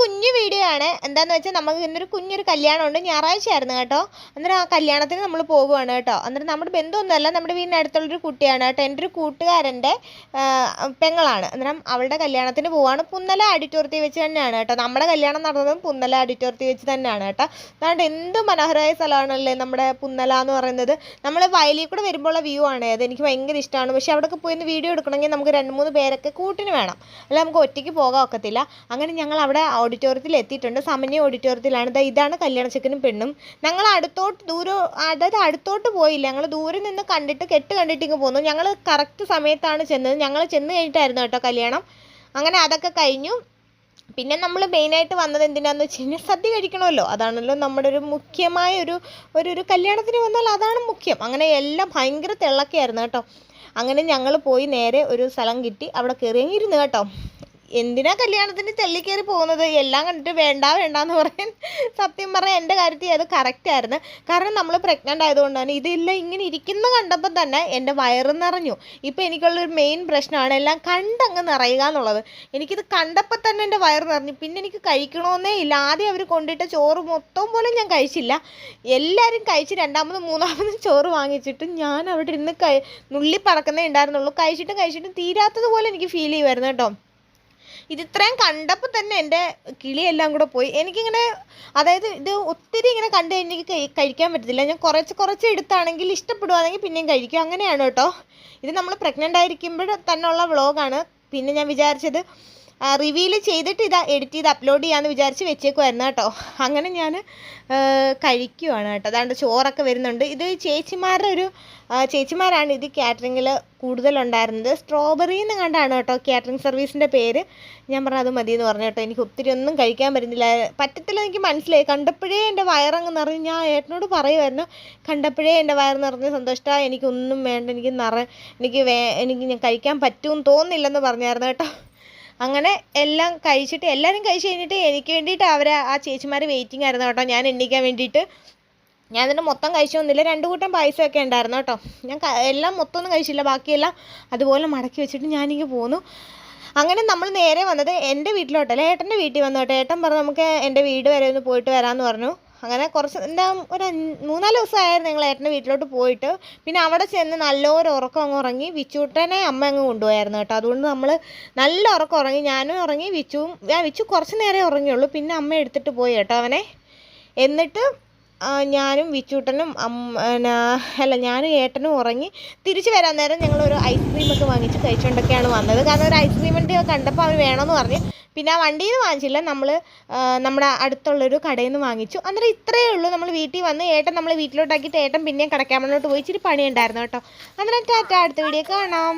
കുഞ്ഞു വീഡിയോ ആണ്. എന്താന്ന് വെച്ചാൽ നമുക്ക് ഇന്നൊരു കുഞ്ഞൊരു കല്യാണമുണ്ട്. ഞായറാഴ്ച ആയിരുന്നു കേട്ടോ. അന്നേരം ആ കല്യാണത്തിന് നമ്മൾ പോവുകയാണ് കേട്ടോ. അന്നേരം നമ്മുടെ ബന്ധുവൊന്നുമല്ല. നമ്മുടെ വീടിന്റെ അടുത്തുള്ളൊരു കുട്ടിയാണ് കേട്ടോ. എന്റെ ഒരു കൂട്ടുകാരന്റെ പെങ്ങളാണ്. അന്നേരം അവളുടെ കല്യാണത്തിന് പോവാണ്. പുന്നല ഓഡിറ്റോറിയത്തിൽ വെച്ച് തന്നെയാണ് കേട്ടോ. നമ്മുടെ കല്യാണം നടന്നതും പുന്നല ഓഡിറ്റോറിയത്തിൽ വെച്ച് തന്നെയാണ് കേട്ടോ. അതുകൊണ്ട് എന്ത് മനോഹരമായ സ്ഥലമാണല്ലേ നമ്മുടെ പുന്നല എന്ന് പറയുന്നത്. നമ്മൾ വയലിൽ കൂടെ വരുമ്പോഴുള്ള വ്യൂ ആണ്. അത് എനിക്ക് ഭയങ്കര ഇഷ്ടമാണ്. പക്ഷേ അവിടെയൊക്കെ പോയി വീഡിയോ എടുക്കണമെങ്കിൽ നമുക്ക് രണ്ട് മൂന്ന് പേരൊക്കെ കൂട്ടിന് വേണം. അല്ല നമുക്ക് ഒറ്റയ്ക്ക് പോകാൻ ഒക്കത്തില്ല. അങ്ങനെ ഞങ്ങൾ അവിടെ ഓഡിറ്റോറിയത്തിൽ എത്തിയിട്ടുണ്ട്. സമന്യ ഓഡിറ്റോറിയത്തിലാണ് ദാ ഇതാണ് കല്യാണ ചെക്കനും പെണ്ണും. ഞങ്ങൾ അടുത്തോട്ട് ദൂരം അതായത് അടുത്തോട്ട് പോയില്ല. ഞങ്ങൾ ദൂരെ നിന്ന് കണ്ടിട്ട് കെട്ട് കണ്ടിട്ട് ഇങ്ങ് പോന്നു. ഞങ്ങൾ കറക്റ്റ് സമയത്താണ് ചെന്നത്. ഞങ്ങൾ ചെന്ന് കഴിഞ്ഞിട്ടായിരുന്നു കേട്ടോ കല്യാണം. അങ്ങനെ അതൊക്കെ കഴിഞ്ഞു. പിന്നെ നമ്മൾ മെയിനായിട്ട് വന്നത് എന്തിനാന്ന് വെച്ച് കഴിഞ്ഞാൽ സദ്യ കഴിക്കണമല്ലോ. അതാണല്ലോ നമ്മുടെ ഒരു മുഖ്യമായ ഒരു ഒരു ഒരു കല്യാണത്തിന് വന്നാൽ അതാണ് മുഖ്യം. അങ്ങനെ എല്ലാം ഭയങ്കര തിളക്കയായിരുന്നു കേട്ടോ. അങ്ങനെ ഞങ്ങൾ പോയി നേരെ ഒരു സ്ഥലം കിട്ടി. അവിടെ കയറി കേട്ടോ. എന്തിനാ കല്യാണത്തിന് തെള്ളി പോകുന്നത്? എല്ലാം കണ്ടിട്ട് വേണ്ട വേണ്ട എന്ന് പറയാൻ സത്യം പറഞ്ഞാൽ എന്റെ കാര്യത്തിൽ അത് കറക്റ്റ് ആയിരുന്നു. കാരണം നമ്മൾ പ്രഗ്നന്റ് ആയതുകൊണ്ടാണ് ഇതെല്ലാം ഇങ്ങനെ ഇരിക്കുന്ന കണ്ടപ്പോൾ തന്നെ എന്റെ വയറ് നിറഞ്ഞു. ഇപ്പോൾ എനിക്കുള്ളൊരു മെയിൻ പ്രശ്നമാണ് എല്ലാം കണ്ടങ്ങ് നിറയുക എന്നുള്ളത്. എനിക്കിത് കണ്ടപ്പോൾ തന്നെ എന്റെ വയറ് നിറഞ്ഞു. പിന്നെ എനിക്ക് കഴിക്കണമെന്നേ ഇല്ല. ആദ്യം അവർ കൊണ്ടിട്ട ചോറ് മൊത്തം പോലും ഞാൻ കഴിച്ചില്ല. എല്ലാവരും കഴിച്ച് രണ്ടാമതും മൂന്നാമതും ചോറ് വാങ്ങിച്ചിട്ട് ഞാൻ അവിടെ ഇരുന്ന് കഴി നുള്ളി പറക്കുന്നേ ഉണ്ടായിരുന്നുള്ളൂ. കഴിച്ചിട്ടും കഴിച്ചിട്ടും തീരാത്തതുപോലെ എനിക്ക് ഫീൽ ചെയ്യുമായിരുന്നു കേട്ടോ. ഇത് ഇത്രയും കണ്ടപ്പോൾ തന്നെ എന്റെ കിളിയെല്ലാം കൂടെ പോയി. എനിക്കിങ്ങനെ അതായത് ഇത് ഒത്തിരി ഇങ്ങനെ കണ്ടു കഴിഞ്ഞാൽ എനിക്ക് കഴിക്കാൻ പറ്റത്തില്ല. ഞാൻ കുറച്ച് കുറച്ച് എടുത്താണെങ്കിൽ ഇഷ്ടപ്പെടുവാണെങ്കിൽ പിന്നെയും കഴിക്കും. അങ്ങനെയാണ് കേട്ടോ. ഇത് നമ്മൾ പ്രഗ്നന്റ് ആയിരിക്കുമ്പോൾ തന്നെയുള്ള വ്ളോഗാണ് പിന്നെ ഞാൻ വിചാരിച്ചത് റിവീൽ ചെയ്തിട്ട് ഇത് എഡിറ്റ് ചെയ്ത് അപ്ലോഡ് ചെയ്യാമെന്ന് വിചാരിച്ച് വെച്ചേക്കുമായിരുന്നു കേട്ടോ. അങ്ങനെ ഞാൻ കഴിക്കുവാണ് കേട്ടോ. അതാണ്ട് ചോറൊക്കെ വരുന്നുണ്ട്. ഇത് ചേച്ചിമാരുടെ ഒരു ചേച്ചിമാരാണ് ഇത് കാറ്ററിങ്ങിൽ കൂടുതലുണ്ടായിരുന്നത്. സ്ട്രോബെറി എന്ന് കണ്ടാണ് കേട്ടോ കാറ്ററിംഗ് സർവീസിന്റെ പേര്. ഞാൻ പറഞ്ഞു അത് മതി എന്ന് പറഞ്ഞു കേട്ടോ. എനിക്ക് ഒത്തിരി ഒന്നും കഴിക്കാൻ പറ്റുന്നില്ല. പറ്റത്തില്ല എനിക്ക് മനസ്സിലായി. കണ്ടപ്പോഴേ എന്റെ വയറങ്ങ് നിറഞ്ഞു ഞാൻ ഏട്ടനോട് പറയുമായിരുന്നു കണ്ടപ്പോഴേ എന്റെ വയറ് നിറഞ്ഞ സന്തോഷമാണ് എനിക്കൊന്നും വേണ്ട. എനിക്ക് നിറ എനിക്ക് വേ എനിക്ക് ഞാൻ കഴിക്കാൻ പറ്റുമെന്ന് തോന്നുന്നില്ലെന്ന് പറഞ്ഞായിരുന്നു കേട്ടോ. അങ്ങനെ എല്ലാം കഴിച്ചിട്ട് എല്ലാവരും കഴിച്ച് കഴിഞ്ഞിട്ട് എനിക്ക് വേണ്ടിയിട്ട് അവർ ആ ചേച്ചിമാർ വെയിറ്റിംഗ് ആയിരുന്നു കേട്ടോ. ഞാൻ എണ്ണിക്കാൻ വേണ്ടിയിട്ട്. ഞാൻ അതിന് മൊത്തം കഴിച്ചൊന്നുമില്ല രണ്ട് കൂട്ടം പായസമൊക്കെ ഉണ്ടായിരുന്നു കേട്ടോ. ഞാൻ എല്ലാം മൊത്തം ഒന്നും കഴിച്ചില്ല. ബാക്കിയെല്ലാം അതുപോലെ മടക്കി വെച്ചിട്ട് ഞാനിങ്ങ് പോന്നു. അങ്ങനെ നമ്മൾ നേരെ വന്നത് എന്റെ വീട്ടിലോട്ടല്ല? ഏട്ടന്റെ വീട്ടിൽ വന്നു കേട്ടോ. ഏട്ടൻ പറഞ്ഞു നമുക്ക് എന്റെ വീട് വരെ ഒന്ന് പോയിട്ട് വരാമെന്ന് പറഞ്ഞു. അങ്ങനെ കുറച്ച് എന്താ ഒരു മൂന്നാൽ ദിവസമായിരുന്നു ഞങ്ങൾ ഏട്ടന്റെ വീട്ടിലോട്ട് പോയിട്ട്. പിന്നെ അവിടെ ചെന്ന് നല്ലൊരു ഉറക്കം അങ്ങ് ഉറങ്ങി വിച്ചൂട്ടനെ അമ്മ അങ്ങ് കൊണ്ടുപോയായിരുന്നു കേട്ടോ. അതുകൊണ്ട് നമ്മൾ നല്ല ഉറക്കം ഉറങ്ങി ഞാനും ഉറങ്ങി വിച്ചുവും വിച്ചു കുറച്ച് നേരമേ ഉറങ്ങിയുള്ളൂ. പിന്നെ അമ്മ എടുത്തിട്ട് പോയി കേട്ടോ അവനെ. എന്നിട്ട് ഞാനും വിച്ചൂട്ടനും എന്നാ, അല്ല ഞാനും ഏട്ടനും ഉറങ്ങി തിരിച്ച് വരാൻ നേരം ഞങ്ങളൊരു ഐസ്ക്രീമൊക്കെ വാങ്ങിച്ച് കഴിച്ചുകൊണ്ടൊക്കെയാണ് വന്നത്. കാരണം ഒരു ഐസ്ക്രീമിന്റെ കണ്ടപ്പോൾ അവർ വേണമെന്ന് പറഞ്ഞ്. പിന്നെ ആ വണ്ടിയിൽ നിന്ന് വാങ്ങിച്ചില്ല നമ്മൾ നമ്മുടെ അടുത്തുള്ളൊരു കടയിൽ നിന്ന് വാങ്ങിച്ചു. അന്നേരം ഇത്രയേ ഉള്ളൂ. നമ്മൾ വീട്ടിൽ വന്ന് ഏട്ടൻ നമ്മൾ വീട്ടിലോട്ടാക്കിയിട്ട് ഏട്ടൻ പിന്നെയും കടക്കാമണ്ണോട്ട് പോയി ഇച്ചിരി പണിയുണ്ടായിരുന്നു കേട്ടോ. അന്നേരം ടാറ്റ അടുത്ത വീഡിയോ കാണാം.